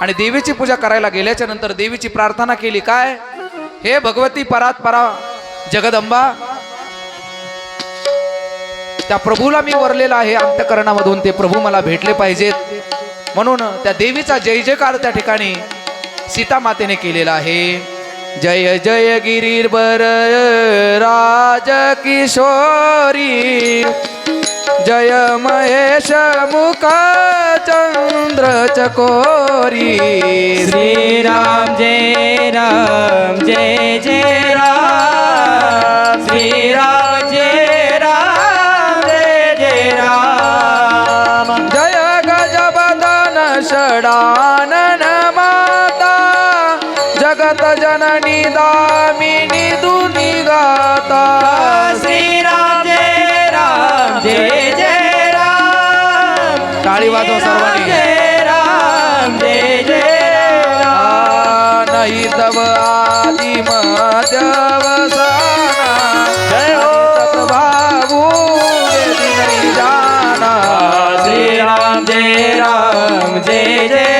आणि देवीची पूजा करायला गेल्याच्यानंतर देवीची प्रार्थना केली काय? हे भगवती परात परा जगदंबा त्या प्रभूला मी वरलेला आहे अंतकरणामधून ते प्रभू मला भेटले पाहिजेत. म्हणून त्या देवीचा जय जयकार त्या ठिकाणी सीता मातेने केलेला आहे. जय जय गिरीवर राज किशोरी जय महेश मुख चंद्र चकोरी। श्रीराम जय राम जय जय राम। श्रीराम जय राम जय जय राम। जय गजबदन षडानन माता जगत जननी दामिनी दुनी टाळी वाजवा सर्वांनी. नाही तव आदि हो. नाही जाना. जय राम जय जय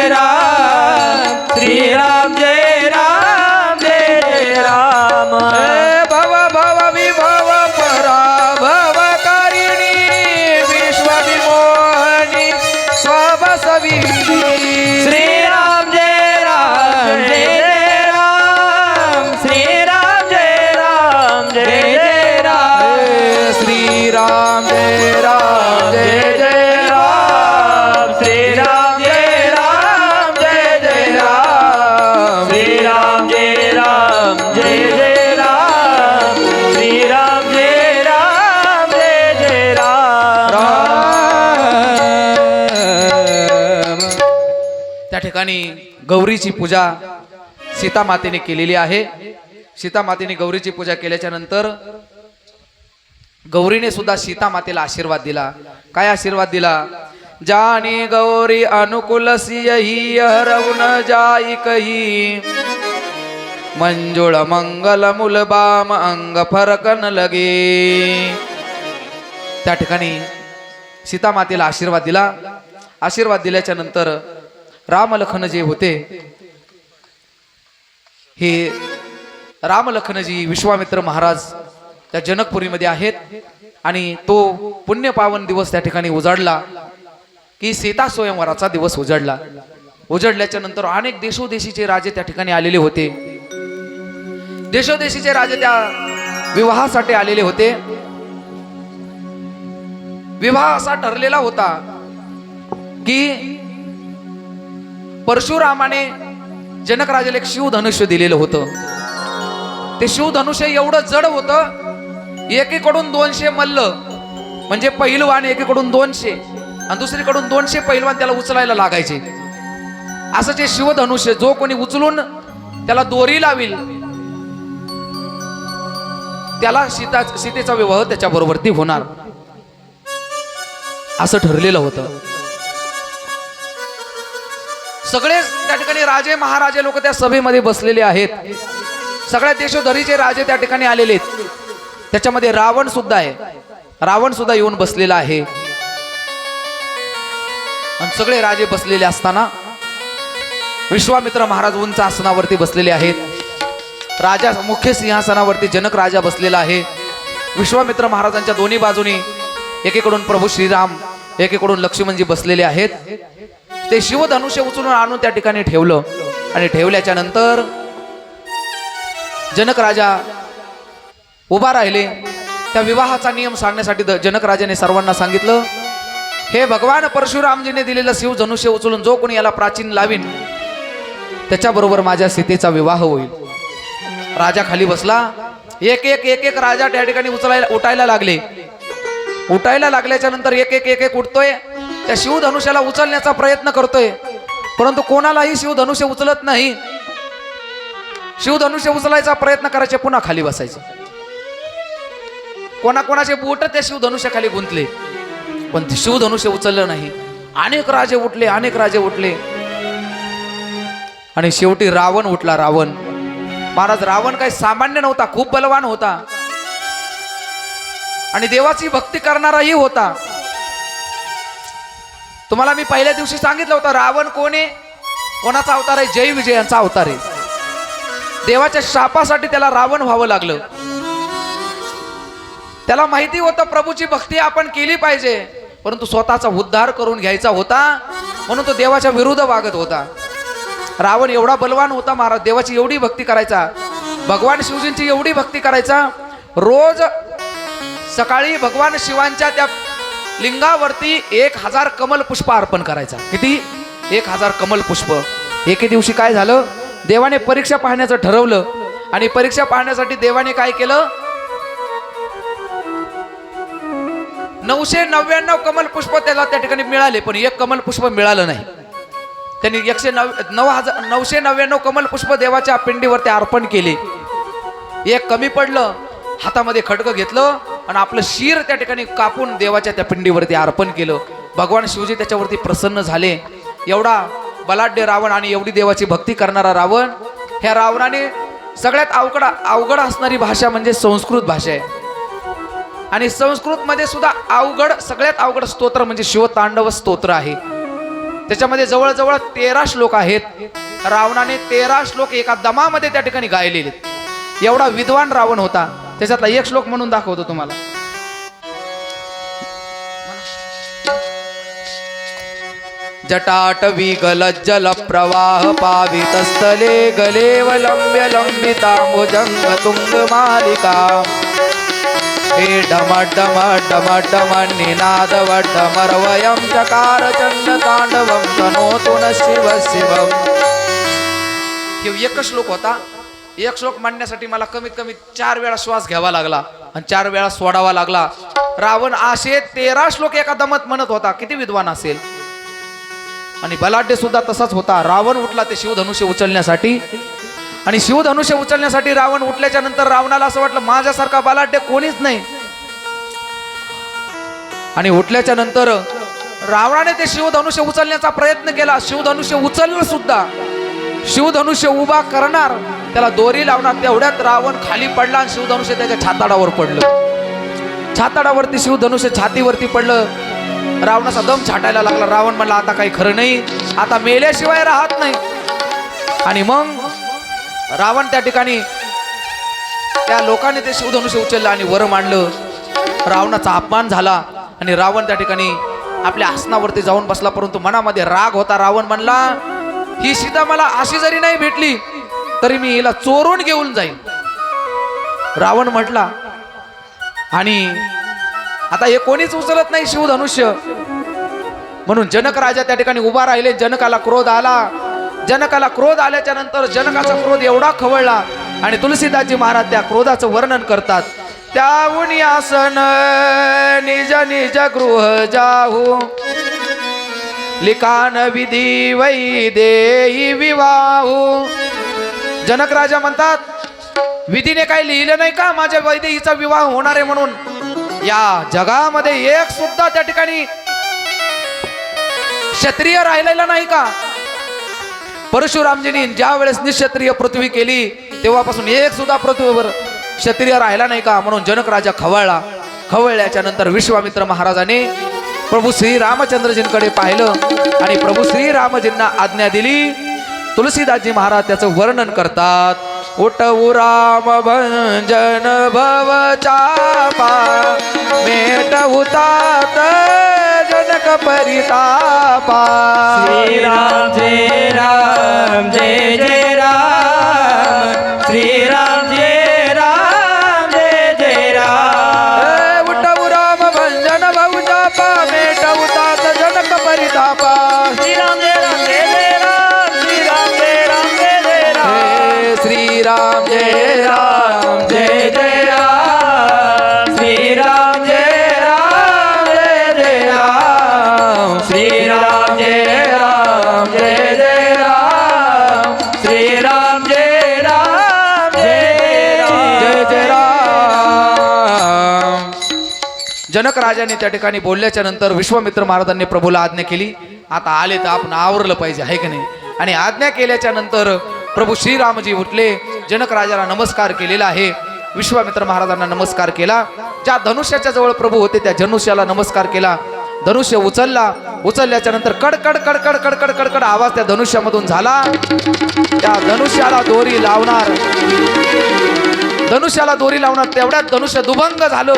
ठिकाणी गौरीची पूजा सीतामातेने केलेली आहे. सीतामातेने गौरीची पूजा केल्याच्यानंतर गौरीने सुद्धा सीतामातेला आशीर्वाद दिला. काय आशीर्वाद दिला? जानी गौरी अनुकूल सियही हरवून जाईकही. मंजुळ मंगल मुलबाम अंग फरकन लगे. त्या ठिकाणी सीतामातेला आशीर्वाद दिला. आशीर्वाद दिल्याच्या नंतर रामलखन जे होते हे रामलखनजी विश्वामित्र महाराज त्या जनकपुरीमध्ये आहेत आणि तो पुण्य पावन दिवस त्या ठिकाणी उजाडला की सीता स्वयंवराचा दिवस उजाडला. उजडल्याच्या नंतर अनेक देशोदेशीचे राजे त्या ठिकाणी आलेले होते. देशोदेशीचे राजे त्या विवाहासाठी आलेले होते. विवाह असा ठरलेला होता की परशुरामाने जनकराजाला एक शिवधनुष्य दिलेलं होतं. ते शिवधनुष्य एवढं जड होतं एकीकडून दोनशे मल्ल म्हणजे पहिलवान एकीकडून दोनशे आणि दुसरीकडून दोनशे पहिलवान त्याला उचलायला लागायचे. असं जे शिवधनुष्य जो कोणी उचलून त्याला दोरी लावील त्याला सीता सीतेचा विवाह त्याच्या बरोबरती होणार. असं ठरलेलं होतं. सगळेच त्या ठिकाणी राजे महाराजे लोक त्या सभेमध्ये बसलेले आहेत. सगळ्या देशोधरीचे राजे त्या ठिकाणी आलेले आहेत. त्याच्यामध्ये रावण सुद्धा आहे. रावण सुद्धा येऊन बसलेला आहे. आणि सगळे राजे बसलेले असताना विश्वामित्र महाराज उंच आसनावरती बसलेले आहेत. राजा मुख्य सिंहासनावरती जनक राजा बसलेला आहे. विश्वामित्र महाराजांच्या दोन्ही बाजूनी एकीकडून प्रभू श्रीराम एकीकडून लक्ष्मणजी बसलेले आहेत. ते शिवधनुष्य उचलून आणून त्या ठिकाणी ठेवलं. आणि ठेवल्याच्या नंतर जनक राजा उभा राहिले. त्या विवाहाचा नियम सांगण्यासाठी द- जनक राजाने सर्वांना सांगितलं हे भगवान परशुरामजीने दिलेलं शिवधनुष्य उचलून जो कोणी याला प्राचीन लावीन त्याच्याबरोबर माझ्या सीतेचा विवाह होईल. राजा खाली बसला. एक एक एक एक राजा त्या ठिकाणी उचलायला उठायला लागले. उठायला लागल्याच्या नंतर एक एक एक एक उठतोय. त्या शिवधनुष्याला उचलण्याचा प्रयत्न करतोय. परंतु कोणालाही शिवधनुष्य उचलत नाही. शिवधनुष्य उचलायचा प्रयत्न करायचे पुन्हा खाली बसायचे. कोणाकोणाचे बोट त्या शिवधनुष्याखाली गुंतले. पण ते शिवधनुष्य उचललं नाही. अनेक राजे उठले अनेक राजे उठले. आणि शेवटी रावण उठला रावण. महाराज रावण काही सामान्य नव्हता खूप बलवान होता. आणि देवाची भक्ती करणाराही होता. तुम्हाला मी पहिल्या दिवशी सांगितलं होतं रावण कोण? आहे कोणाचा अवतार आहे? जय विजय यांचा अवतार आहे. देवाच्या शापासाठी त्याला रावण व्हावं लागलं. त्याला माहिती होतं प्रभूची भक्ती आपण केली पाहिजे. परंतु स्वतःचा उद्धार करून घ्यायचा होता. म्हणून तो देवाच्या विरुद्ध वागत होता. रावण एवढा बलवान होता महाराज देवाची एवढी भक्ती करायचा. भगवान शिवजींची एवढी भक्ती करायचा. रोज सकाळी भगवान शिवांच्या त्या लिंगावरती एक हजार कमल पुष्प अर्पण करायचा. किती? एक हजार कमल पुष्प. एके दिवशी काय झालं? देवाने परीक्षा पाहण्याचं ठरवलं. आणि परीक्षा पाहण्यासाठी देवाने काय केलं? नऊशे नव्याण्णव कमल पुष्प त्याला त्या ठिकाणी मिळाले पण एक कमल पुष्प मिळालं नाही. त्यांनी एकशे नव नऊ हजार नऊशे नव्याण्णव कमल पुष्प देवाच्या पिंडीवरती अर्पण केले. एक कमी पडलं हातामध्ये खडकं घेतलं आणि आपलं शिर त्या ठिकाणी कापून देवाच्या त्या पिंडीवरती अर्पण केलं. भगवान शिवजी त्याच्यावरती प्रसन्न झाले. एवढा बलाढ्य रावण आणि एवढी देवाची भक्ती करणारा रावण ह्या रावणाने सगळ्यात अवघड अवघड असणारी भाषा म्हणजे संस्कृत भाषा आहे. आणि संस्कृतमध्ये सुद्धा अवघड सगळ्यात अवघड स्तोत्र म्हणजे शिवतांडव स्तोत्र आहे. त्याच्यामध्ये जवळजवळ तेरा श्लोक आहेत. रावणाने तेरा श्लोक एका दमामध्ये त्या ठिकाणी गायलेले एवढा विद्वान रावण होता. त्याच्यातला एक श्लोक म्हणून दाखवतो तुम्हाला. जटाटवी गलज्जल प्रवाह पावितस्थले गलेवलंब्य लंबितांबुजंग तुंग मालिका। हे डम डम डम डम निनाद वड्डमरवयं चकार चंड तांडवं तनोतु न शिव शिवम। हे एकच श्लोक होता. एक श्लोक म्हणण्यासाठी मला कमीत कमी चार वेळा श्वास घ्यावा लागला आणि चार वेळा सोडावा लागला. रावण असे तेरा श्लोक एका दमत म्हणत होता. किती विद्वान असेल? आणि बलाढ्य सुद्धा तसाच होता. रावण उठला ते शिवधनुष्य उचलण्यासाठी. आणि शिवधनुष्य उचलण्यासाठी रावण उठल्याच्या नंतर रावणाला असं वाटलं माझ्यासारखा बलाढ्य कोणीच नाही. आणि उठल्याच्या नंतर रावणाने ते शिवधनुष्य उचलण्याचा प्रयत्न केला. शिवधनुष्य उचललं सुद्धा. शिवधनुष्य उभा करणार. त्याला दोरी लावणार तेवढ्यात रावण खाली पडला आणि शिवधनुष्य त्याच्या छाताडावर पडलं. छाताडावरती शिवधनुष्य छातीवरती पडलं. रावणाचा दम छाटायला लागला. रावण म्हणला आता काही खरं नाही. आता मेल्याशिवाय राहत नाही. आणि मग रावण त्या ठिकाणी त्या लोकांनी ते शिवधनुष्य उचललं आणि वर मांडलं. रावणाचा अपमान झाला आणि रावण त्या ठिकाणी आपल्या आसनावरती जाऊन बसला. परंतु मनामध्ये राग होता. रावण म्हणला ही सीता मला अशी जरी नाही भेटली तरी मी हिला चोरून घेऊन जाईन. रावण म्हटला आणि आता हे कोणीच उचलत नाही शिवधनुष्य म्हणून जनक राजा त्या ठिकाणी उभा राहिले. जनकाला क्रोध आला. जनकाला क्रोध आल्याच्यानंतर जनकाचा क्रोध एवढा खवळला आणि तुलसीदासजी महाराज त्या क्रोधाचं वर्णन करतात. त्याहून आसन निज निज गृह जाहू लिखाण विधी वै देई विवाहू. जनक राजा म्हणतात विधीने काही लिहिलं नाही का? माझ्या वैदेहीचा विवाह होणार आहे म्हणून. या जगामध्ये एक सुद्धा त्या ठिकाणी क्षत्रिय राहिलेला नाही का? परशुरामजींनी ज्या वेळेस निक्षत्रिय पृथ्वी केली तेव्हापासून एक सुद्धा पृथ्वीवर क्षत्रिय राहिला नाही का? म्हणून जनक राजा खवळला. खवळल्याच्या नंतर विश्वामित्र महाराजाने प्रभू श्री रामचंद्रजींकडे पाहिलं आणि प्रभू श्री रामजींना आज्ञा दिली तुलसीदासजी महाराज त्याचं वर्णन करतात. उठवू राम भंजन भव चापा मेटवू तात जनक परितापा. श्री राम जय राम जय जय राम श्री राम जय राम जय जय राम। श्री राम जय राम जय जय राम। श्री राम जय राम जय जय राम। श्री राम जय राम जय जय जय राम। जनक राजाने त्या ठिकाणी बोलल्याच्या नंतर विश्वामित्र महाराजांनी प्रभूला आज्ञा केली. आता आले तर आपण आवरलं पाहिजे आहे की नाही? आणि आज्ञा केल्याच्यानंतर प्रभू श्रीरामजी उठले जनक राजाला नमस्कार केलेला आहे विश्वामित्र महाराजांना नमस्कार केला. ज्या धनुष्याच्या जवळ प्रभू होते त्या धनुष्याला नमस्कार केला. धनुष्य उचलला. उचलल्याच्या नंतर कडकड कडकड कडकड कडकड आवाज त्या धनुष्यामधून झाला. त्या धनुष्याला दोरी लावणार. धनुष्याला दोरी लावणार तेवढ्यात धनुष्य दुभंग झालं.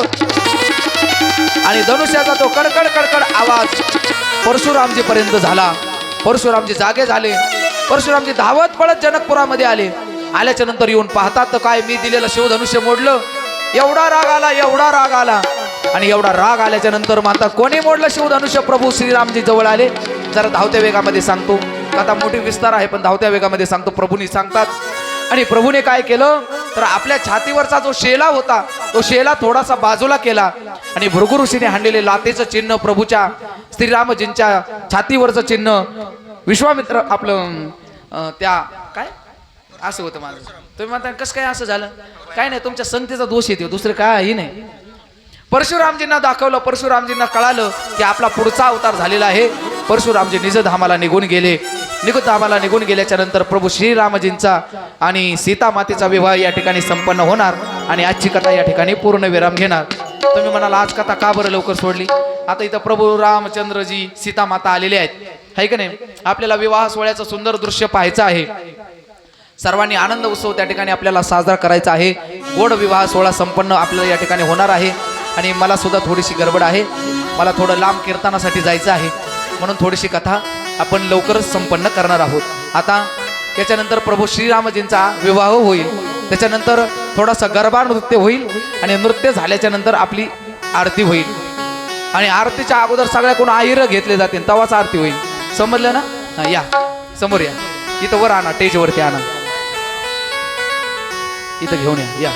आणि धनुष्याचा तो कडकड कडकड आवाज परशुरामजी पर्यंत झाला. परशुरामजी जागे झाले. परशुरामजी धावत पळत जनकपुरामध्ये आले. आल्याच्यानंतर येऊन पाहतात तर काय मी दिलेलं शिवधनुष्य मोडलं? एवढा राग आला एवढा राग आला. आणि एवढा राग आल्याच्यानंतर माता कोणी मोडलं शिवधनुष्य? प्रभू श्रीरामजी जवळ आले. जरा धावत्या वेगामध्ये सांगतो. आता मोठी विस्तार आहे पण धावत्या वेगामध्ये सांगतो प्रभूनी सांगतात. आणि प्रभूने काय केलं? तर आपल्या छातीवरचा जो शेला होता तो शेला थोडासा बाजूला केला. आणि भृगु ऋषीने हाणलेले लातेचं चिन्ह प्रभूच्या श्रीरामजींच्या छातीवरचं चिन्ह. विश्वामित्र आपलं त्या काय? असं होतं माझं. तुम्ही म्हणता कसं काय असं झालं? काय नाही तुमच्या संतेचा दोष येतो दुसरं काही नाही. परशुरामजींना दाखवलं परशुरामजींना कळालं की आपला पुढचा अवतार झालेला आहे. परशुरामजी निजधामाला निघून गेले. निजधामाला निघून गेल्याच्यानंतर प्रभू श्रीरामजींचा आणि सीता मातेचा विवाह या ठिकाणी संपन्न होणार आणि आजची कथा या ठिकाणी पूर्ण विराम घेणार. तुम्ही म्हणाल आज कथा का बरं लवकर सोडली? आता इथं प्रभू रामचंद्रजी सीता माता आलेले आहेत. है का नाही? आपल्याला विवाह सोहळ्याचं सुंदर दृश्य पाहायचं आहे. सर्वांनी आनंद उत्सव त्या ठिकाणी आपल्याला साजरा करायचा आहे. गोड विवाह सोहळा संपन्न आपल्याला या ठिकाणी होणार आहे. आणि मला सुद्धा थोडीशी गडबड आहे. मला थोडं लांब कीर्तनासाठी जायचं आहे. म्हणून थोडीशी कथा आपण लवकरच संपन्न करणार आहोत. आता त्याच्यानंतर प्रभू श्रीरामजींचा विवाह होईल. त्याच्यानंतर थोडासा गरबा नृत्य होईल आणि नृत्य झाल्याच्यानंतर आपली आरती होईल. आणि आरतीच्या अगोदर सगळ्या कोण आहिर घेतले जातील तेव्हाच आरती होईल. समजलं ना? या. समोर या. इथं वर आणा टेजवरती आणा. इथं घेऊन या. या.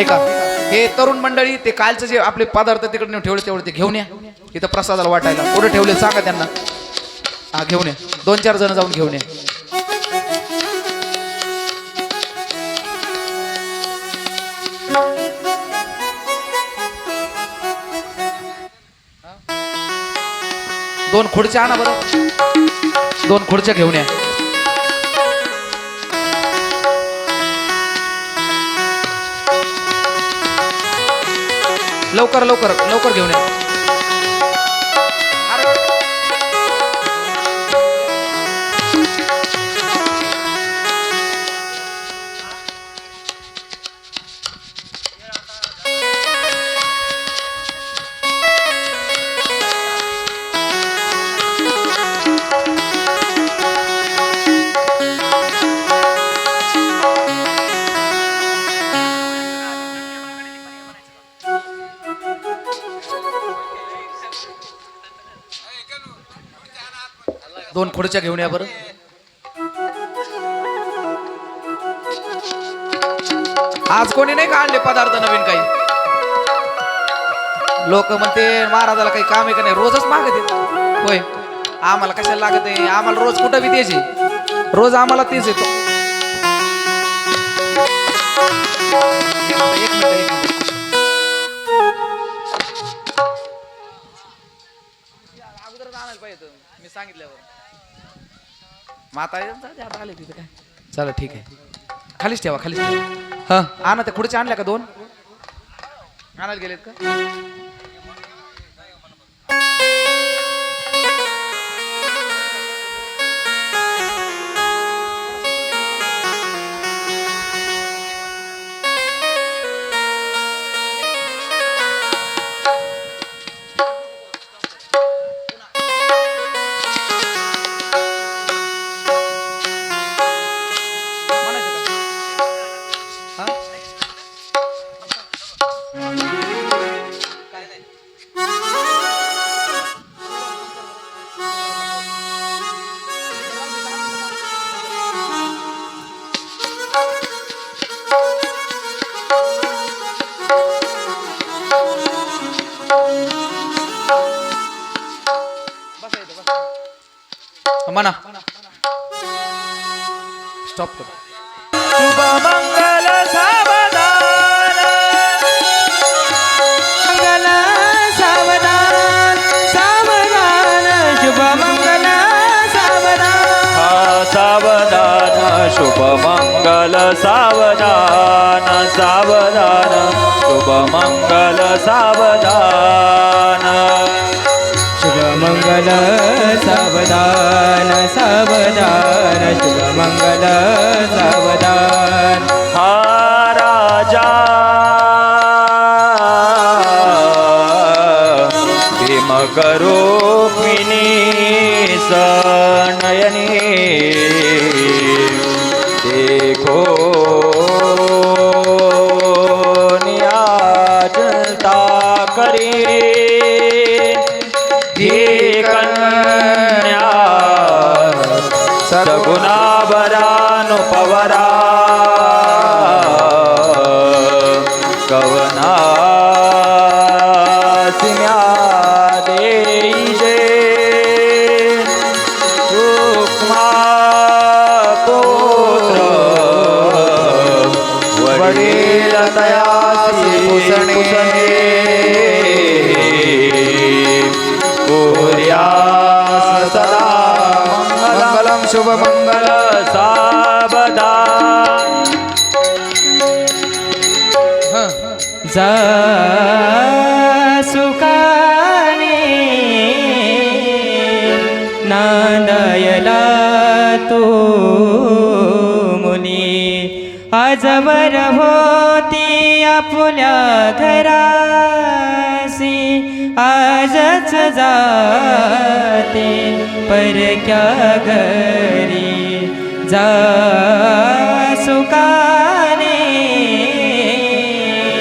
ऐका हे तरुण मंडळी ते कालचं जे आपले पदार्थ तिकडे नेऊन ठेवले तेवढे ते घेऊन या. इथं प्रसादाला वाटायला. कुठे ठेवले सांगा त्यांना. हा घेऊन या. दोन चार जण जाऊन घेऊन या. दोन खुर्च्या आणा बरं. दोन खुर्च्या घेऊन या. लवकर लवकर लवकर घेऊन या. खुर्च्या घेऊन या बरं. आज कोणी नाही का आणले पदार्थ नवीन काही? लोक म्हणते महाराजाला काही काम आहे का नाही? रोजच मागत. होय. आम्हाला कशाला लागत आहे? आम्हाला रोज कुठं बी द्यायची? आहे रोज आम्हाला तेच येतो. एक मिनिट एक मिनिट. अगोदरच आणायला पाहिजे मी सांगितल्यावर. माता आता आले तिथे काय. चला ठीक आहे. खालीच ठेवा खालीच ठेवा. हा. आणा त्या खुर्च्या आणल्या का दोन? आणायला गेलेत का? सावधान शुभ सावधान सावधान। शुभ सावधान। शुभ आजच जाते परक्या घरी जा सुखाने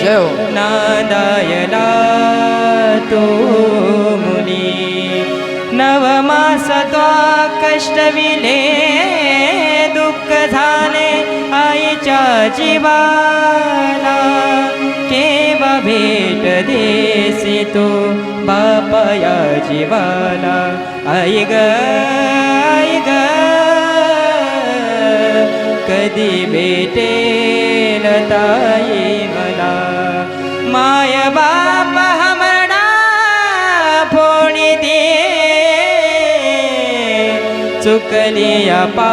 जय हो. नादायला तो मुनी नवमास तो कष्टविले दुःख झाले आईच्या जीवाला भेट देसी तो बापया जीवाला आई ग आई ग. कधी भेटेल ताई मला? माय बाप हमडा फोणी दे. चुकली या पा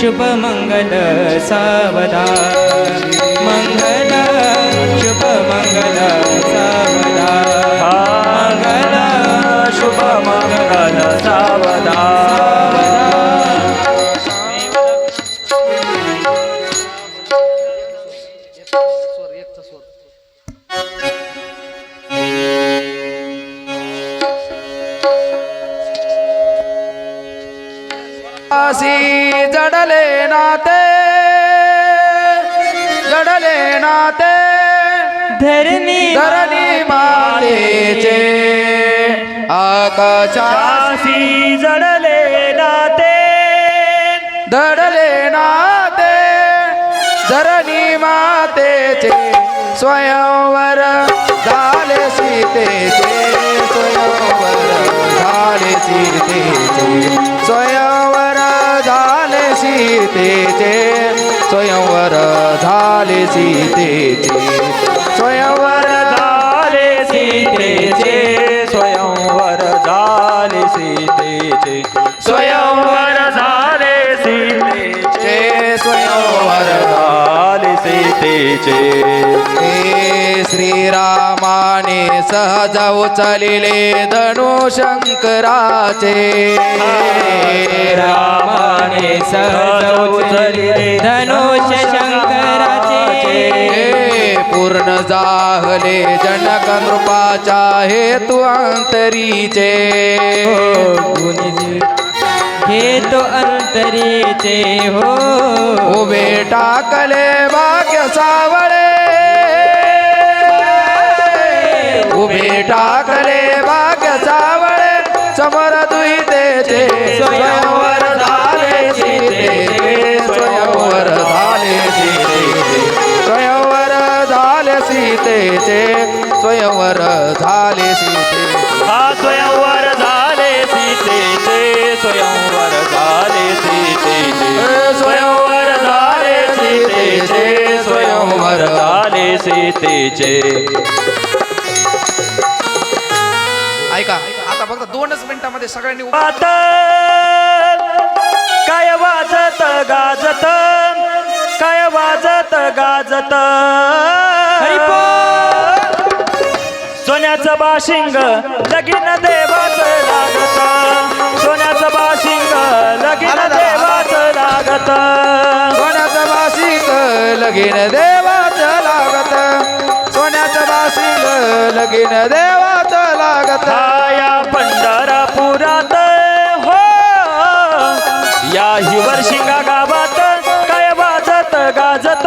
शुभमङ्गलसा वदा धरणी धरणी मातेचे आकाशा जडले नाते. दडले नाते धरणी मातेचे स्वयंवर झाले सीतेचे स्वयंवर झाले सीतेचे स्वयंवर झाले सीतेचे स्वयंवर झाले सीतेचे. स्वयंवर झाले सीतेचे. स्वयंवर झाले सीतेचे. स्वयंवर झाले सीतेचे. चे स्वयंवर झाले सीतेचे. श्रीरामाने सहज उचलिले धनु शंकराचे रामाने सहज उचलिले धनुष्य पूर्ण जाहले जनक नृपाच्या हेतु अंतरीचे. हे तो अंतरीचे हो. उभे टाकले भाग्य सावळे. उभे टाकले भाग्य सावळे. सीतेचे स्वयंवर झाले सीते. हा स्वयंवर झाले सीतेचे स्वयंवर झाले सीतेचे स्वयंवर झाले सीतेचे स्वयंवर झाले सीतेचे ऐका आता फक्त दोनच मिनिटामध्ये सगळ्यांनी काय वाजत गाजत काय वाजत गाजत? सोन्याचं बाशिंग लगीन देवाचं लागत. सोन्याचं बाशिंग लगीन देवाचं लागत. सोन्याचं बाशिंग लगीन देवाचं लागत. सोन्याचं बाशिंग लगीन देवाचं लागत. या पंढरपुरात हो. या हिवरशिंगा गावात काय वाजत गाजत.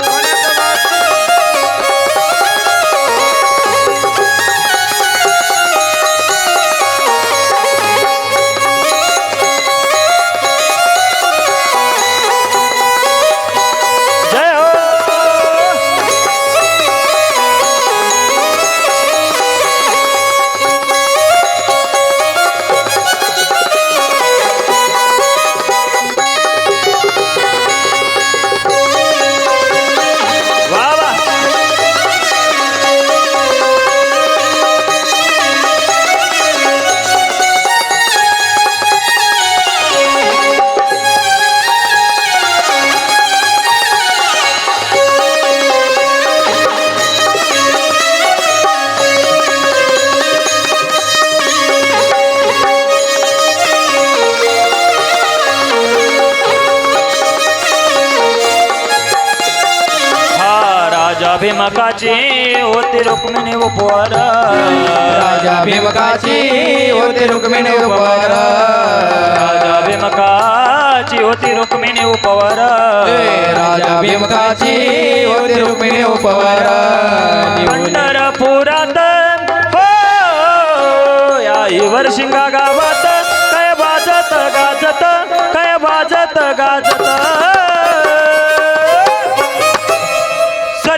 भीमकाची होती रुक्मिणी उपवर राजा भीमकाची होते रुक्मिणी उपवर राजा भीमकाची होती रुक्मिणी उपवर राजा भीमकाची होते रुक्मिणी उपवर पंढरपुरात हो या हिवर शिंगा गावात काय वाजत गाजत काय वाजत गाजत.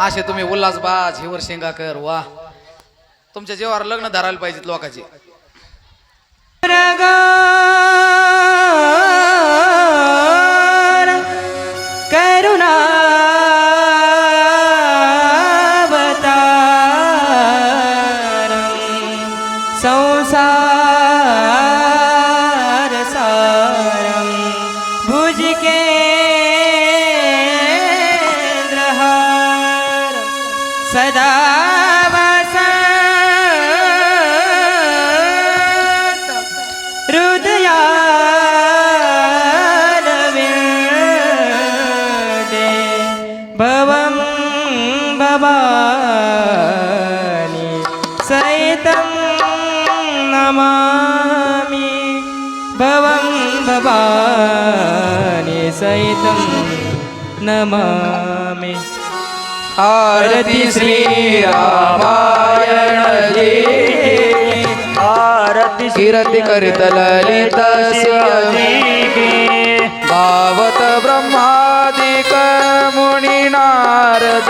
असे तुम्ही उल्हासबाज हिवर शेंगाकर वा. तुमच्या जेव्हा लग्न धरायला पाहिजेत लोकांचे. भवानि सहितं नमामि। भवं भवानि सहितं नमामि। आरती श्री आरती कीर्ती करीत ललित सिंह भावत ब्रह्मादिक मुनी नारद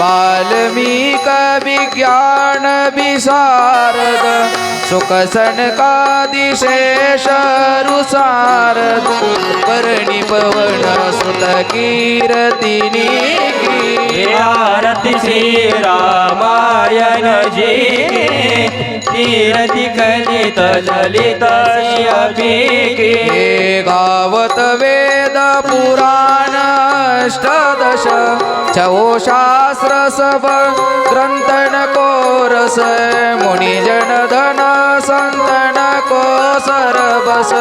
वाल्मीक विज्ञान विशारद सुख सनकादिशेष रुसार परणी पवन सुत कीर्तिनी आरती श्री रामायण जी कीर्ती कलित ललित गावत वेद पुराण अष्टदश छो शास्त्र सब ग्रंथन कोरस मुनिजन धन संतन को सरबस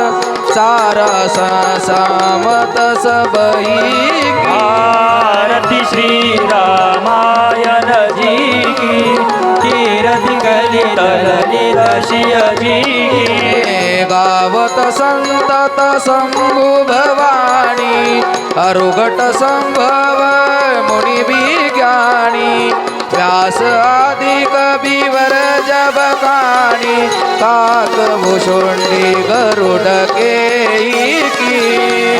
सारस सामत सबई आरती श्री रामायण जी की कीर्ती कलित शिवजी हे गावत संतत भवानी अरुघट संभव मुनि विज्ञानी व्यास आदि कविवर जब काणी काक भुषुंडी गरुड की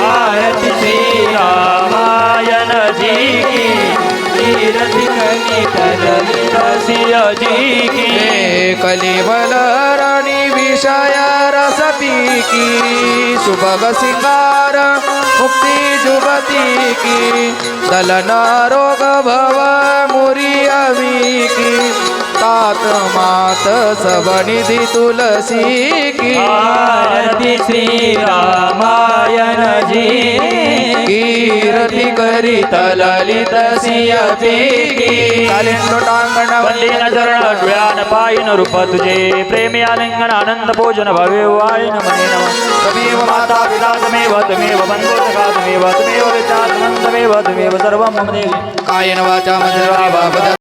आरती श्री रामायण जी की कीर्ती कलित की। हे राणी विषय रसपीकी सुभग सिंगार मुक्ती जुगती की दलन रोग भव मुरी अविकी। तात मात सब निधी तुलसी की आरती श्री रामायण जी कीर्ती करीत ललित सिय पीकी चालेल लोटांगण वंदीन चरण डोळ्यान पायीन रूप तुझे प्रेमी आलिंगन आनंद भोजन भवे वाळीन मने नम। तमेव माता पिता तमेव तमेव बंधु सखा तमेव तमेव विद्या तमेव तमेव सर्वं मम देवी। कायन वाचा मनसा वा